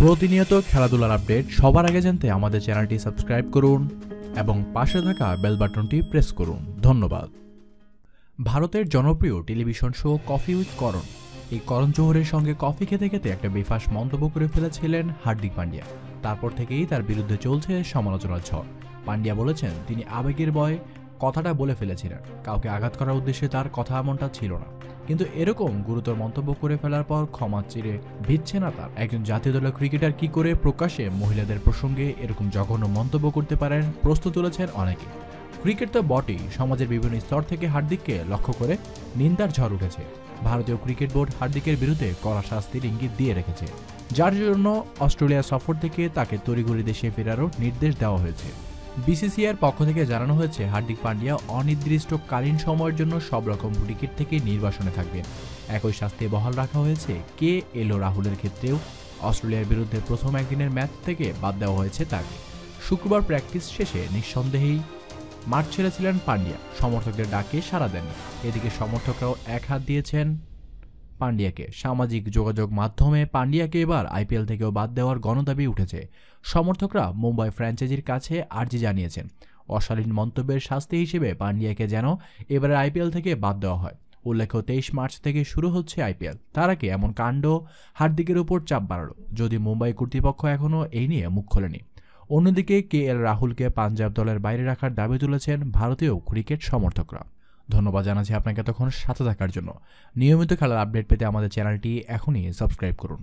প্রতিনিয়ত খেলাধুলার আপডেট সবার আগে জানতে আমাদের চ্যানেলটি সাবস্ক্রাইব করুন এবং পাশে থাকা বেল বাটনটি প্রেস করুন। ধন্যবাদ। ভারতের জনপ্রিয় television show Coffee with Karan. এই করণ জোহরের সঙ্গে কফি খেতে খেতে একটা বেফাস মন্তব্য করে ফেলেছিলেন হার্দিক পান্ডিয়া। তারপর থেকেই তার বিরুদ্ধে চলছে সমালোচনার ঝড়। পান্ডিয়া বলেছেন, তিনি আবেগের বয়ে কথাটা বলে ফেলেছিলেন। কাউকে আঘাত করার উদ্দেশ্যে তার কথা এমনটা ছিল না। কিন্তু এরকম গুরুতর মন্তব্য করে ফেলার পর ক্ষমা চিরে ভিচ্ছে না তার। একজন জাতীয় দলের ক্রিকেটার কি করে প্রকাশ্যে মহিলাদের প্রসঙ্গে এরকম জঘন্য মন্তব্য করতে পারেন, প্রশ্ন তুলেছেন অনেকে। ক্রিকেট তো বটেই, সমাজের বিভিন্ন স্তর থেকে হার্দিককে লক্ষ্য করে নিন্দার ঝড় উঠেছে। ভারতীয় ক্রিকেট বোর্ড হার্দিকের বিরুদ্ধে কড়া শাস্তির ইঙ্গিত দিয়ে রেখেছে। যার জন্য অস্ট্রেলিয়া সফর থেকে তাকে তড়িঘড়ি দেশে ফেরারও নির্দেশ দেওয়া হয়েছে। বিসিসিআর পক্ষ থেকে জানানো হয়েছে, হার্দিক পান্ডিয়া অনির্দিষ্টকালীন সময়ের জন্য সব রকম ক্রিকেট থেকে নির্বাসনে থাকবেন একই শাস্তি বহাল রাখা হয়েছে। কে এলো রাহুলের ক্ষেত্রেও? অস্ট্রেলিয়ার বিরুদ্ধে প্রথম একদিনের ম্যাচ থেকে বাদ দেওয়া হয়েছে তাকে শুক্রবার প্র্যাকটিস শেষে নিঃসন্দেহেই মাঠ ছেড়েছিলেন পান্ডিয়া। সমর্থকদের ডাকে সাড়া দেন। এদিকে সমর্থকরাও এক হাত দিয়েছেন পান্ডিয়াকে সামাজিক যোগাযোগ মাধ্যমে পান্ডিয়াকে এবার আইপিএল থেকেও বাদ দেওয়ার গণদাবি উঠেছে। সমর্থকরা মুম্বাই ফ্র্যাঞ্চাইজির কাছে আর্জি জানিয়েছেন। অশালীন মন্তব্যের শাস্তি হিসেবে পান্ডিয়াকে যেন এবারে আইপিএল থেকে বাদ দেওয়া হয়। উল্লেখ্য, তেইশ মার্চ থেকে শুরু হচ্ছে আইপিএল। তার আগে এমন কাণ্ড হার্দিকের উপর চাপ বাড়ালো। যদি মুম্বাই কর্তৃপক্ষ এখনও এই নিয়ে মুখ খোলেনি। অন্যদিকে কে এল রাহুলকে পাঞ্জাব দলের বাইরে রাখার দাবি তুলেছেন ভারতীয় ক্রিকেট সমর্থকরা। ধন্যবাদ জানাচ্ছি আপনাকে এতক্ষণ সাথে থাকার জন্য। নিয়মিত খেলার আপডেট পেতে আমাদের চ্যানেলটি এখনই সাবস্ক্রাইব করুন।